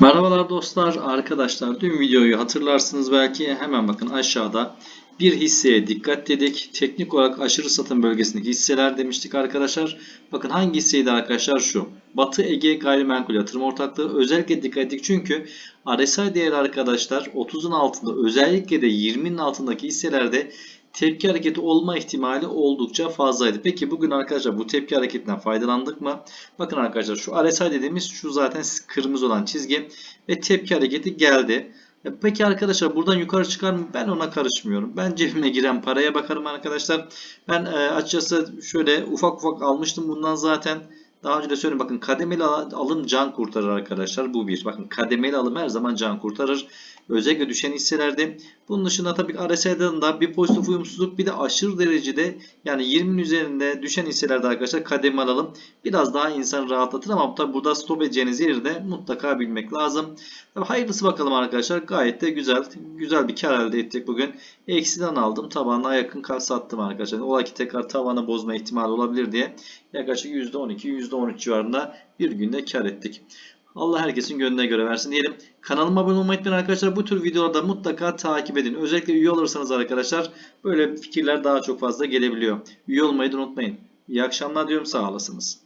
Merhabalar dostlar, arkadaşlar. Dün videoyu hatırlarsınız belki. Hemen bakın aşağıda bir hisseye dikkat dedik. Teknik olarak aşırı satım bölgesindeki hisseler demiştik arkadaşlar. Bakın hangi hisseydi arkadaşlar şu. Batı Ege Gayrimenkul Yatırım Ortaklığı özellikle dikkat ettik. Çünkü RSI değeri arkadaşlar 30'un altında özellikle de 20'nin altındaki hisselerde tepki hareketi olma ihtimali oldukça fazlaydı. Peki bugün arkadaşlar bu tepki hareketinden faydalandık mı? Bakın arkadaşlar şu RSI dediğimiz şu zaten kırmızı olan çizgi ve tepki hareketi geldi. E Peki arkadaşlar buradan yukarı çıkar mı? Ben ona karışmıyorum. Ben cebime giren paraya bakarım arkadaşlar. Ben e, açıkçası şöyle ufak ufak almıştım bundan zaten. Daha önce de söyledim bakın kademeli al- alım can kurtarır arkadaşlar. Bu bir. Bakın kademeli alım her zaman can kurtarır. Özellikle düşen hisselerde. Bunun dışında tabii RSI'den da bir pozitif uyumsuzluk bir de aşırı derecede yani 20'nin üzerinde düşen hisselerde arkadaşlar kademeli alım biraz daha insanı rahatlatır ama tabii burada stop edeceğiniz yeri de mutlaka bilmek lazım. Tabii hayırlısı bakalım arkadaşlar. Gayet de güzel. Güzel bir kar elde ettik bugün. Eksiden aldım. Tabanına yakın kar sattım arkadaşlar. Ola ki tekrar tavanı bozma ihtimali olabilir diye yaklaşık %12, %13 civarında bir günde kar ettik. Allah herkesin gönlüne göre versin diyelim. Kanalıma abone olmayı unutmayın arkadaşlar. Bu tür videolarda mutlaka takip edin. Özellikle üye olursanız arkadaşlar böyle fikirler daha çok fazla gelebiliyor. Üye olmayı da unutmayın. İyi akşamlar diyorum sağ olasınız.